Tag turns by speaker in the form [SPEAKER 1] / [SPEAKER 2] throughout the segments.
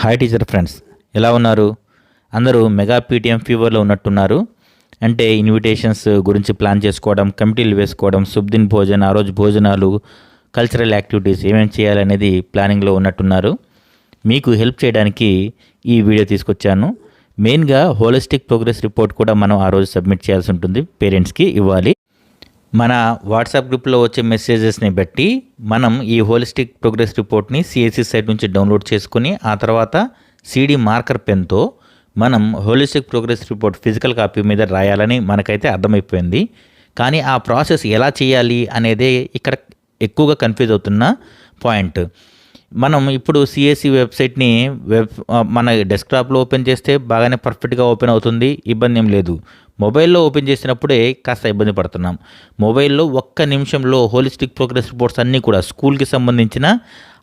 [SPEAKER 1] Hi teacher friends ఎలా ఉన్నారు? అందరూ మెగా పీటీఎం ఫీవర్లో ఉన్నట్టున్నారు. అంటే ఇన్విటేషన్స్ గురించి ప్లాన్ చేసుకోవడం కమిటీలు వేసుకోవడం సుబ్దిన్ భోజన్ ఆ రోజు భోజనాలు కల్చరల్ యాక్టివిటీస్ ఏమేమి చేయాలనేది ప్లానింగ్లో ఉన్నట్టున్నారు. మీకు హెల్ప్ చేయడానికి ఈ వీడియో తీసుకొచ్చాను. మెయిన్గా హోలిస్టిక్ ప్రోగ్రెస్ రిపోర్ట్ కూడా మనం ఆ రోజు సబ్మిట్ చేయాల్సి ఉంటుంది. పేరెంట్స్కి ఇవ్వాలి. మన వాట్సాప్ గ్రూప్లో వచ్చే మెసేజెస్ని బట్టి మనం ఈ హోలిస్టిక్ ప్రోగ్రెస్ రిపోర్ట్ని సిఎస్సి సైట్ నుంచి డౌన్లోడ్ చేసుకుని ఆ తర్వాత సిడి మార్కర్ పెన్తో మనం holistic progress report physical copy మీద రాయాలని మనకైతే అర్థమైపోయింది. కానీ ఆ ప్రాసెస్ ఎలా చేయాలి అనేదే ఇక్కడ ఎక్కువగా కన్ఫ్యూజ్ అవుతున్న పాయింట్. మనం ఇప్పుడు సిఎస్సి వెబ్సైట్ని వెబ్ మన డెస్క్టాప్లో ఓపెన్ చేస్తే బాగానే పర్ఫెక్ట్గా ఓపెన్ అవుతుంది ఇబ్బంది ఏం లేదు. మొబైల్లో ఓపెన్ చేసినప్పుడే కాస్త ఇబ్బంది పడుతున్నాం. మొబైల్లో ఒక్క నిమిషంలో హోలిస్టిక్ ప్రోగ్రెస్ రిపోర్ట్స్ అన్నీ కూడా స్కూల్కి సంబంధించిన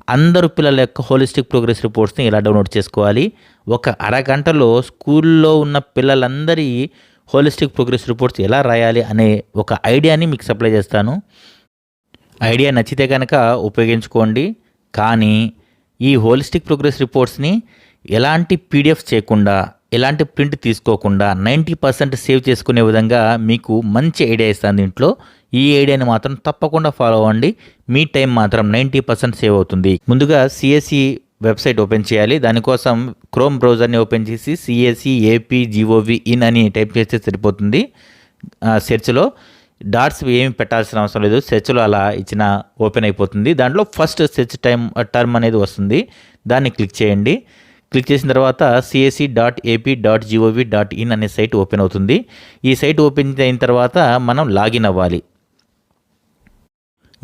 [SPEAKER 1] అందరు పిల్లల యొక్క హోలిస్టిక్ ప్రోగ్రెస్ రిపోర్ట్స్ని ఎలా డౌన్లోడ్ చేసుకోవాలి? ఒక అరగంటలో స్కూల్లో ఉన్న పిల్లలందరి హోలిస్టిక్ ప్రోగ్రెస్ రిపోర్ట్స్ ఎలా రాయాలి అనే ఒక ఐడియాని మీకు సప్లై చేస్తాను. ఐడియా నచ్చితే కనుక ఉపయోగించుకోండి. కానీ ఈ హోలిస్టిక్ ప్రోగ్రెస్ రిపోర్ట్స్ని ఎలాంటి పీడిఎఫ్ చేయకుండా ఎలాంటి ప్రింట్ తీసుకోకుండా నైంటీ పర్సెంట్ సేవ్ చేసుకునే విధంగా మీకు మంచి ఐడియా ఇస్తాను దీంట్లో. ఈ ఐడియాని మాత్రం తప్పకుండా ఫాలో అవ్వండి. మీ టైం మాత్రం నైంటీ పర్సెంట్ సేవ్ అవుతుంది. ముందుగా సిఎస్సి వెబ్సైట్ ఓపెన్ చేయాలి. దానికోసం క్రోమ్ బ్రౌజర్ని ఓపెన్ చేసి సిఎస్సి ఏపీ జీఓవి ఇన్ అని టైప్ చేస్తే సరిపోతుంది. సెర్చ్లో. డాట్స్ ఏమి పెట్టాల్సిన అవసరం లేదు. సెర్చ్లో అలా ఇచ్చిన ఓపెన్ అయిపోతుంది. దాంట్లో ఫస్ట్ సెర్చ్ టైం టర్మ్ అనేది వస్తుంది. దాన్ని క్లిక్ చేయండి. క్లిక్ చేసిన తర్వాత CSC dot AP dot GOV dot in అనే సైట్ ఓపెన్ అవుతుంది. ఈ సైట్ ఓపెన్ అయిన తర్వాత మనం లాగిన్ అవ్వాలి.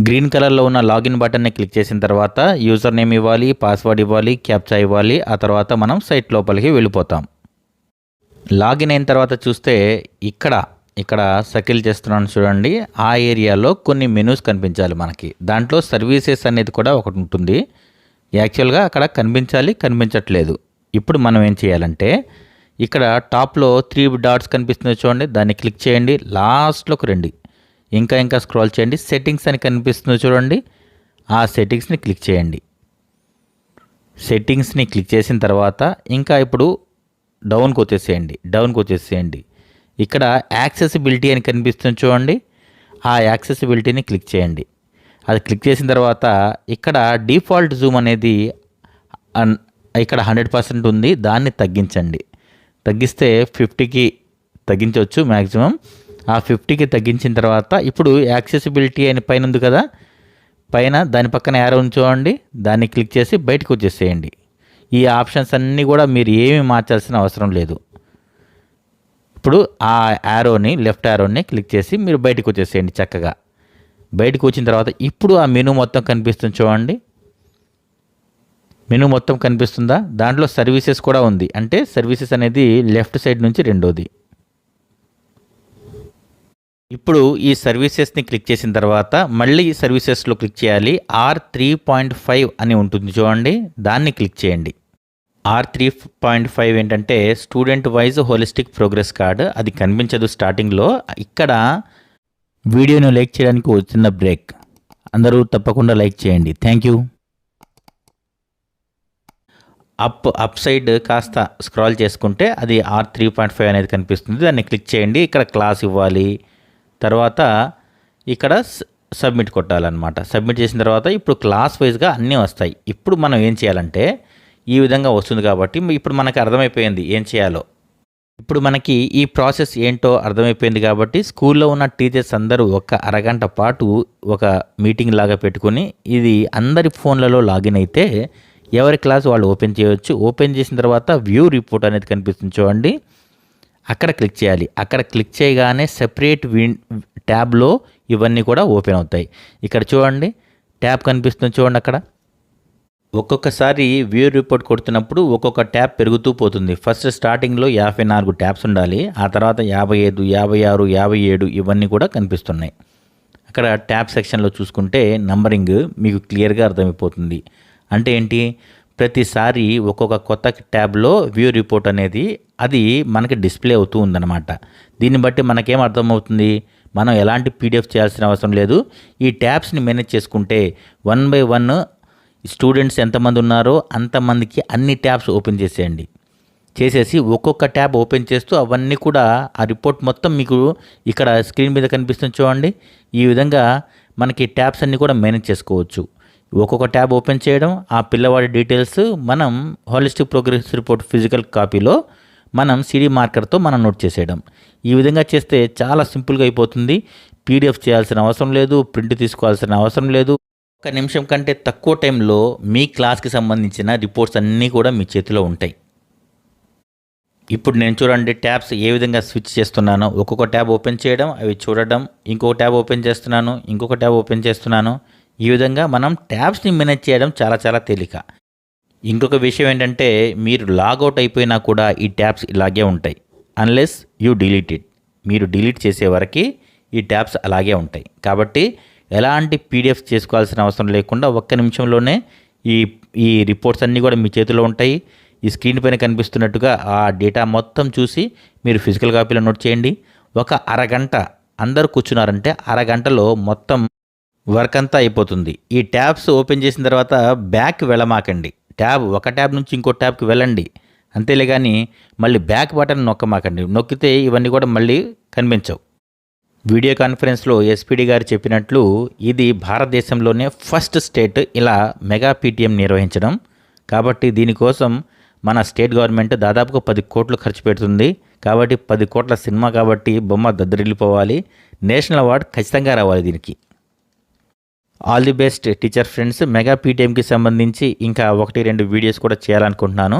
[SPEAKER 1] గ్రీన్ కలర్లో ఉన్న లాగిన్ బటన్ని క్లిక్ చేసిన తర్వాత యూజర్ నేమ్ ఇవ్వాలి పాస్వర్డ్ ఇవ్వాలి క్యాప్చా ఇవ్వాలి. ఆ తర్వాత మనం సైట్ లోపలికి వెళ్ళిపోతాం. లాగిన్ అయిన తర్వాత చూస్తే ఇక్కడ ఇక్కడ సర్కిల్ చేస్తున్నాను చూడండి. ఆ ఏరియాలో కొన్ని మెనూస్ కనిపించాలి మనకి. దాంట్లో సర్వీసెస్ అనేది కూడా ఒకటి ఉంటుంది. యాక్చువల్గా అక్కడ కనిపించాలి కనిపించట్లేదు. ఇప్పుడు మనం ఏం చేయాలంటే ఇక్కడ టాప్లో త్రీ డాట్స్ కనిపిస్తుంది చూడండి దాన్ని క్లిక్ చేయండి లాస్ట్లోకి రండి. ఇంకా ఇంకా స్క్రోల్ చేయండి సెట్టింగ్స్ అని కనిపిస్తుంది చూడండి ఆ సెట్టింగ్స్ని క్లిక్ చేయండి. సెట్టింగ్స్ని క్లిక్ చేసిన తర్వాత ఇంకా ఇప్పుడు డౌన్కి వచ్చేసేయండి డౌన్కి వచ్చేసేయండి. ఇక్కడ యాక్సెసిబిలిటీ అని కనిపిస్తుంది చూడండి ఆ యాక్సెసిబిలిటీని క్లిక్ చేయండి. అది క్లిక్ చేసిన తర్వాత ఇక్కడ డిఫాల్ట్ జూమ్ అనేది అన్- ఇక్కడ హండ్రెడ్ పర్సెంట్ ఉంది దాన్ని తగ్గించండి. తగ్గిస్తే ఫిఫ్టీకి తగ్గించవచ్చు మ్యాక్సిమం ఆ ఫిఫ్టీకి తగ్గించిన తర్వాత ఇప్పుడు యాక్సెసిబిలిటీ అని పైన ఉంది కదా పైన దాని పక్కన యారో ఉంచుకోండి దాన్ని క్లిక్ చేసి బయటకు వచ్చేసేయండి. ఈ ఆప్షన్స్ అన్నీ కూడా మీరు ఏమీ మార్చాల్సిన అవసరం లేదు. ఇప్పుడు ఆ యారోని లెఫ్ట్ యారోని క్లిక్ చేసి మీరు బయటకు వచ్చేసేయండి చక్కగా. బయటకు వచ్చిన తర్వాత ఇప్పుడు ఆ మెనూ మొత్తం కనిపిస్తుంది చూడండి. మెనూ మొత్తం కనిపిస్తుందా? దాంట్లో సర్వీసెస్ కూడా ఉంది. అంటే సర్వీసెస్ అనేది లెఫ్ట్ సైడ్ నుంచి రెండోది. ఇప్పుడు ఈ సర్వీసెస్ని క్లిక్ చేసిన తర్వాత మళ్ళీ సర్వీసెస్లో క్లిక్ చేయాలి. ఆర్ త్రీ పాయింట్ ఫైవ్ అని ఉంటుంది చూడండి. దాన్ని క్లిక్ చేయండి. ఆర్ త్రీ పాయింట్ ఫైవ్ ఏంటంటే student wise holistic progress card. అది కనిపించదు స్టార్టింగ్లో. ఇక్కడ వీడియోను లైక్ చేయడానికి ఒక చిన్న బ్రేక్. అందరూ తప్పకుండా లైక్ చేయండి. Thank you up up side కాస్త స్క్రాల్ చేసుకుంటే అది ఆర్ త్రీ పాయింట్ ఫైవ్ అనేది కనిపిస్తుంది. దాన్ని క్లిక్ చేయండి. ఇక్కడ క్లాస్ ఇవ్వాలి. తర్వాత ఇక్కడ స- సబ్మిట్ కొట్టాలన్నమాట. సబ్మిట్ చేసిన తర్వాత ఇప్పుడు క్లాస్ వైజ్గా అన్నీ వస్తాయి. ఇప్పుడు మనం ఏం చేయాలంటే ఈ విధంగా వస్తుంది కాబట్టి ఇప్పుడు మనకు అర్థమైపోయింది ఏం చేయాలో. ఇప్పుడు మనకి ఈ ప్రాసెస్ ఏంటో అర్థమైపోయింది కాబట్టి స్కూల్లో ఉన్న టీచర్స్ అందరూ ఒక అరగంట పాటు ఒక మీటింగ్ లాగా పెట్టుకొని ఇది అందరి ఫోన్లలో లాగిన్ అయితే ఎవరి క్లాస్ వాళ్ళు ఓపెన్ చేయవచ్చు ఓపెన్ చేసిన తర్వాత వ్యూ రిపోర్ట్ అనేది కనిపిస్తుంది చూడండి. అక్కడ క్లిక్ చేయాలి. అక్కడ క్లిక్ చేయగానే సెపరేట్ విన్ ట్యాబ్లో ఇవన్నీ కూడా ఓపెన్ అవుతాయి. ఇక్కడ చూడండి. ట్యాబ్ కనిపిస్తుంది చూడండి అక్కడ. ఒక్కొక్కసారి వ్యూ రిపోర్ట్ కొడుతున్నప్పుడు ఒక్కొక్క ట్యాబ్ పెరుగుతూ పోతుంది. ఫస్ట్ స్టార్టింగ్లో యాభై నాలుగు ట్యాబ్స్ ఉండాలి. ఆ తర్వాత యాభై ఐదు యాభై ఆరు యాభై ఏడు ఇవన్నీ కూడా కనిపిస్తున్నాయి. అక్కడ ట్యాబ్ సెక్షన్లో చూసుకుంటే నంబరింగ్ మీకు క్లియర్గా అర్థమైపోతుంది. అంటే ఏంటి? ప్రతిసారి ఒక్కొక్క కొత్త ట్యాబ్లో వ్యూ రిపోర్ట్ అనేది అది మనకి డిస్ప్లే అవుతూ ఉందన్నమాట. దీన్ని బట్టి మనకేం అర్థమవుతుంది? మనం ఎలాంటి పీడిఎఫ్ చేయాల్సిన అవసరం లేదు. ఈ ట్యాబ్స్ని మేనేజ్ చేసుకుంటే వన్ బై వన్ స్టూడెంట్స్ ఎంతమంది ఉన్నారో అంతమందికి అన్ని ట్యాబ్స్ ఓపెన్ చేసేయండి. చేసేసి ఒక్కొక్క ట్యాబ్ ఓపెన్ చేస్తూ అవన్నీ కూడా ఆ రిపోర్ట్ మొత్తం మీకు ఇక్కడ స్క్రీన్ మీద కనిపిస్తుంది చూడండి. ఈ విధంగా మనకి ట్యాబ్స్ అన్నీ కూడా మేనేజ్ చేసుకోవచ్చు. ఒక్కొక్క ట్యాబ్ ఓపెన్ చేయడం ఆ పిల్లవాడి డీటెయిల్స్ మనం హాలిస్టిక్ ప్రోగ్రెస్ రిపోర్ట్ ఫిజికల్ కాపీలో మనం సిడి మార్కర్తో మనం నోట్ చేసేయడం. ఈ విధంగా చేస్తే చాలా సింపుల్గా అయిపోతుంది. పీడిఎఫ్ చేయాల్సిన అవసరం లేదు ప్రింట్ తీసుకోవాల్సిన అవసరం లేదు. ఒక నిమిషం కంటే తక్కువ టైంలో మీ క్లాస్కి సంబంధించిన రిపోర్ట్స్ అన్నీ కూడా మీ చేతిలో ఉంటాయి. ఇప్పుడు నేను చూడండి ట్యాబ్స్ ఏ విధంగా స్విచ్ చేస్తున్నానో. ఒక్కొక్క ట్యాబ్ ఓపెన్ చేయడం అవి చూడడం ఇంకొక ట్యాబ్ ఓపెన్ చేస్తున్నాను ఇంకొక ట్యాబ్ ఓపెన్ చేస్తున్నాను. ఈ విధంగా మనం ట్యాబ్స్ని మేనేజ్ చేయడం చాలా చాలా తేలిక. ఇంకొక విషయం ఏంటంటే మీరు లాగౌట్ అయిపోయినా కూడా ఈ ట్యాబ్స్ ఇలాగే ఉంటాయి. అన్లెస్ యూ డిలీట్ ఇట్ మీరు డిలీట్ చేసే వరకు ఈ ట్యాబ్స్ అలాగే ఉంటాయి. కాబట్టి ఎలాంటి పీడిఎఫ్స్ చేసుకోవాల్సిన అవసరం లేకుండా ఒక్క నిమిషంలోనే ఈ ఈ రిపోర్ట్స్ అన్నీ కూడా మీ చేతిలో ఉంటాయి. ఈ స్క్రీన్ పైన కనిపిస్తున్నట్టుగా ఆ డేటా మొత్తం చూసి మీరు ఫిజికల్ కాపీలో నోట్ చేయండి. ఒక అరగంట అందరూ కూర్చున్నారంటే అరగంటలో మొత్తం వర్క్ అంతా అయిపోతుంది. ఈ ట్యాబ్స్ ఓపెన్ చేసిన తర్వాత బ్యాక్ వెళ్ళమాకండి. ట్యాబ్ ఒక ట్యాబ్ నుంచి ఇంకో ట్యాబ్కి వెళ్ళండి. అంతేలే కానీ మళ్ళీ బ్యాక్ బటన్ నొక్కమాకండి. నొక్కితే ఇవన్నీ కూడా మళ్ళీ కనిపించవు. వీడియో కాన్ఫరెన్స్లో ఎస్పీడి గారు చెప్పినట్లు ఇది భారతదేశంలోనే ఫస్ట్ స్టేట్ ఇలా మెగా పీటీఎం నిర్వహించడం. కాబట్టి దీనికోసం మన స్టేట్ గవర్నమెంట్ దాదాపుగా పది కోట్లు ఖర్చు పెడుతుంది. కాబట్టి పది కోట్ల సినిమా కాబట్టి బొమ్మ దద్దరిల్లిపోవాలి. నేషనల్ అవార్డు ఖచ్చితంగా రావాలి దీనికి. All the best teacher friends. Mega పీటీఎంకి సంబంధించి ఇంకా ఒకటి రెండు వీడియోస్ కూడా చేయాలనుకుంటున్నాను.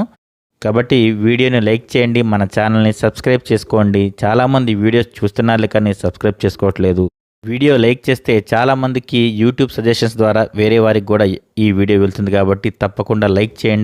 [SPEAKER 1] కాబట్టి వీడియోని లైక్ చేయండి మన ఛానల్ని సబ్స్క్రైబ్ చేసుకోండి. చాలామంది వీడియోస్ చూస్తున్నారు కానీ సబ్స్క్రైబ్ చేసుకోవట్లేదు. వీడియో లైక్ చేస్తే చాలామందికి యూట్యూబ్ సజెషన్స్ ద్వారా వేరే వారికి కూడా ఈ వీడియో వెళ్తుంది కాబట్టి తప్పకుండా లైక్ చేయండి.